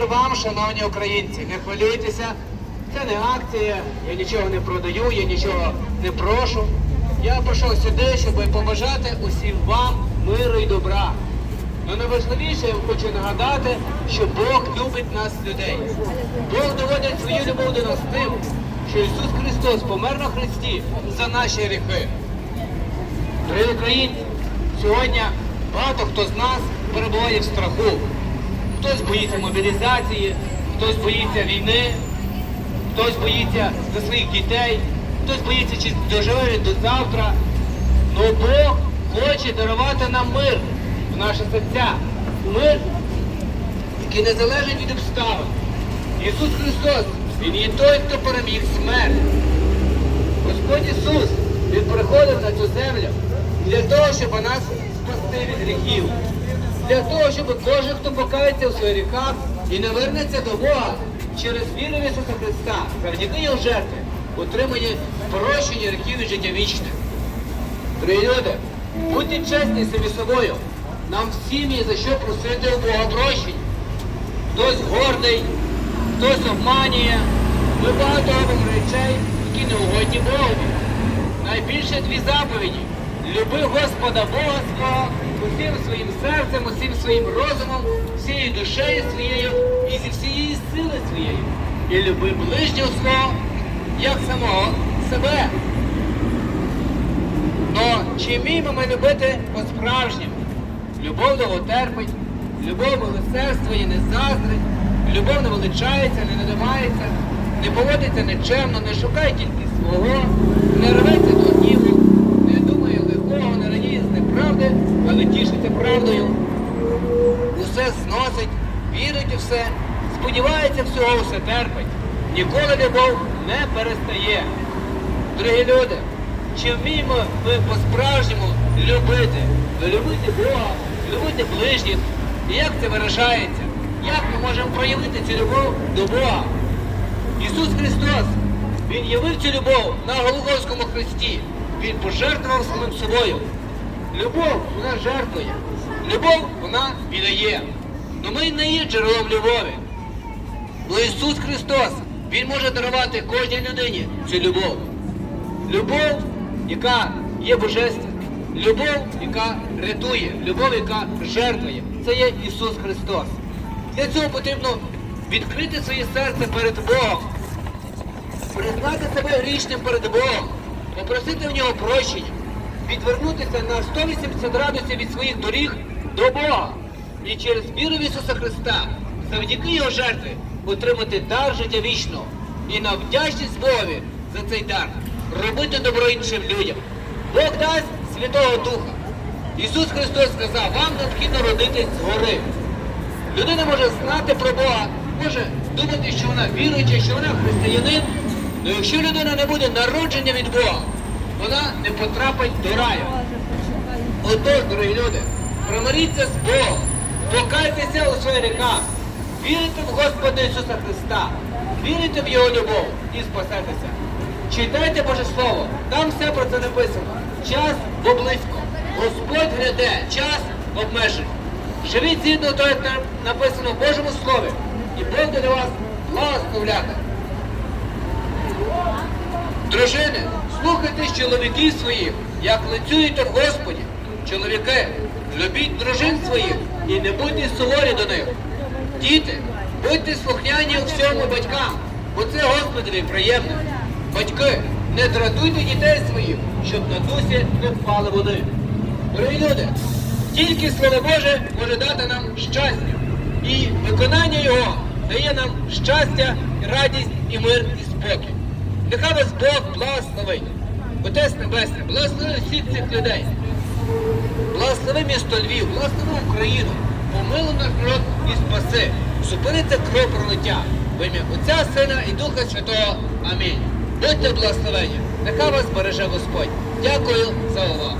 Мир вам, шановні українці, не хвилюйтеся. Це не акція, я нічого не продаю, я нічого не прошу. Я прийшов сюди, щоб побажати усім вам миру і добра. Ну найважливіше я хочу нагадати, що Бог любить нас людей. Бог доводить свою любов до нас тим, що Ісус Христос помер на Христі за наші гріхи. Дорогі українці, сьогодні багато хто з нас перебуває в страху. Хтось боїться мобілізації, хтось боїться війни, хтось боїться за своїх дітей, хтось боїться, чи доживе до завтра. Но Бог хоче дарувати нам мир в наші серця. Мир, який не залежить від обставин. Ісус Христос, Він є той, хто переміг смерть. Господь Ісус, Він приходив на цю землю для того, щоб нас спасти від гріхів. Для того, щоб кожен, хто покається у своїх гріхах і не вернеться до Бога через віру в Ісуса Христа, завдяки Його жертви, отримає прощення гріхів і життя вічне. Дорогі люди, будьте чесні самі собою. Нам всім є за що просити у Бога прощення. Хтось гордий, хтось обманює. Ми багато робимо речей, які не угодні Богові. Найбільше дві заповіді. Люби Господа Бога свого усім своїм серцем, усім своїм розумом, всією душею своєю і зі всієї сили своєю. І люби ближнього свого, як самого себе. Но чи вміємо ми любити по-справжньому? Любов довготерпить, любов милосердствує, не заздрить, любов не величається, не надимається, не поводиться нечемно, не шукає тільки свого, не рветься до гніву, не думає лихого, не радіє з неправди, але тішиться правдою. Усе зносить, вірить у все, сподівається всього, все терпить. Ніколи любов не перестає. Дорогі люди, чи вміємо ми по-справжньому любити? Ви любите Бога, любите ближніх. І як це виражається? Як ми можемо проявити цю любов до Бога? Ісус Христос, Він явив цю любов на Голгофському хресті. Він пожертвував самим собою. Любов, вона жертвує. Любов, вона віддає. Но ми не є джерелом любові. Но Ісус Христос, Він може дарувати кожній людині цю любов. Любов, яка є божественна. Любов, яка рятує, любов, яка жертвує. Це є Ісус Христос. Для цього потрібно відкрити своє серце перед Богом, признати себе грішним перед Богом, попросити в нього прощення, відвернутися на 180 градусів від своїх доріг до Бога. І через віру в Ісуса Христа, завдяки Його жертві, отримати дар життя вічного і на вдячність Богові за цей дар робити добро іншим людям. Бог дасть Святого Духа. Ісус Христос сказав, вам необхідно родитись згори. Людина може знати про Бога, може думати, що вона віруюча, що вона християнин, але якщо людина не буде народження від Бога, вона не потрапить до раю. Отож, дорогі люди, примиріться з Богом, покайтеся у своїх гріхах, вірите в Господа Ісуса Христа, вірите в Його любов і спасетеся. Читайте Боже Слово, там все про це написано. Час бо близько. Господь гряде, час обмежений. Живіть згідно того, як там написано в Божому Слові, і Бог буде вас благословляти. Дружини, слухайтесь чоловіків своїх, як лицюєте в Господі. Чоловіки, любіть дружин своїх і не будьте суворі до них. Діти, будьте слухняні у всьому батькам, бо це Господові приємно. Батьки, не дратуйте дітей своїх, щоб на дусі не впали води. Дорогі люди, тільки Слово Боже може дати нам щастя. І виконання Його дає нам щастя, радість і мир і спокій. Нехай вас Бог благословить. Отець Небесний, благослови всіх цих людей. Благослови місто Львів, благослови Україну, помилуй наш народ і спаси. Зупини кров пролиття. В ім'я Отця, Сина і Духа Святого. Амінь. Будьте благословені. Нехай вас береже Господь. Дякую за увагу.